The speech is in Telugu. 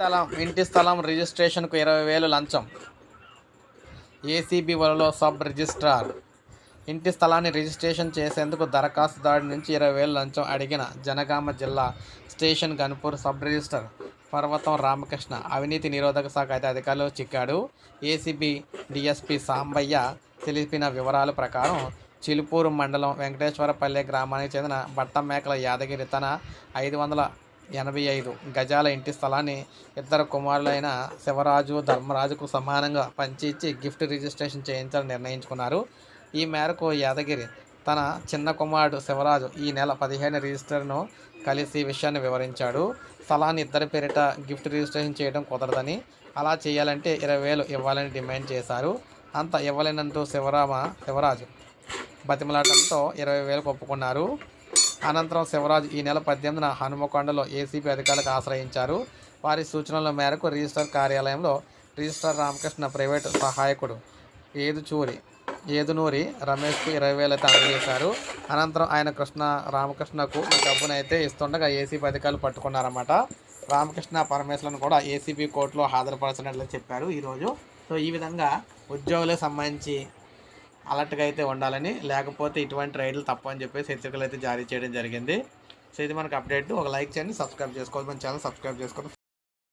స్థలం ఇంటి స్థలం రిజిస్ట్రేషన్కు ఇరవై వేలు లంచం. ఏసీబీ వలలో సబ్ రిజిస్ట్రార్. ఇంటి స్థలాన్ని రిజిస్ట్రేషన్ చేసేందుకు దరఖాస్తుదారు నుంచి ఇరవై వేలు లంచం అడిగిన జనగామ జిల్లా స్టేషన్ గన్పూర్ సబ్ రిజిస్టర్ పర్వతం రామకృష్ణ అవినీతి నిరోధక శాఖ అయితే అధికారులు చిక్కాడు. ఏసీబీ డిఎస్పి సాంబయ్య తెలిపిన వివరాల ప్రకారం చిలుపూరు మండలం వెంకటేశ్వరపల్లె గ్రామానికి చెందిన బట్టమేకల యాదగిరి తన ఐదు వందల ఎనభై ఐదు గజాల ఇంటి స్థలాన్ని ఇద్దరు కుమారులైన శివరాజు ధర్మరాజుకు సమానంగా పంచిచ్చి గిఫ్ట్ రిజిస్ట్రేషన్ చేయించాలని నిర్ణయించుకున్నారు. ఈ మేరకు యాదగిరి తన చిన్న కుమారుడు శివరాజు ఈ నెల పదిహేను రిజిస్టర్ను కలిసి ఈ విషయాన్ని వివరించాడు. స్థలాన్ని ఇద్దరి పేరిట గిఫ్ట్ రిజిస్ట్రేషన్ చేయడం కుదరదని అలా చేయాలంటే ఇరవై వేలు ఇవ్వాలని డిమాండ్ చేశారు. అంత ఇవ్వలేనంటూ శివరామ శివరాజు బతిమలాటంతో ఇరవై వేలకు ఒప్పుకున్నారు. అనంతరం శివరాజు ఈ నెల పద్దెనిమిదిన హనుమకొండలో ఏసీబీ అధికారులకు ఆశ్రయించారు. వారి సూచనల మేరకు రిజిస్టర్ కార్యాలయంలో రిజిస్టర్ రామకృష్ణ ప్రైవేట్ సహాయకుడు ఏదుచూరి ఏదునూరి రమేష్కు ఇరవై వేలు అయితే అందజేశారు. అనంతరం ఆయన కృష్ణ రామకృష్ణకు ఈ డబ్బునైతే ఇస్తుండగా ఏసీబీ అధికారులు పట్టుకున్నారన్నమాట. రామకృష్ణ పరమేశ్వరన్ కూడా ఏసీబీ కోర్టులో హాజరుపరచినట్లు చెప్పారు ఈరోజు. సో ఈ విధంగా ఉద్యోగులకు సంబంధించి అలర్ట్గా అయితే ఉండాలని లేకపోతే ఇటువంటి రైడ్లు తప్పని చెప్పేసి హెచ్చరికలు అయితే జారీ చేయడం జరిగింది. సో ఇది మనకు అప్డేట్. ఒక లైక్ చేయండి సబ్స్క్రైబ్ చేసుకోవాలి. మన ఛానల్ సబ్స్క్రైబ్ చేసుకోండి.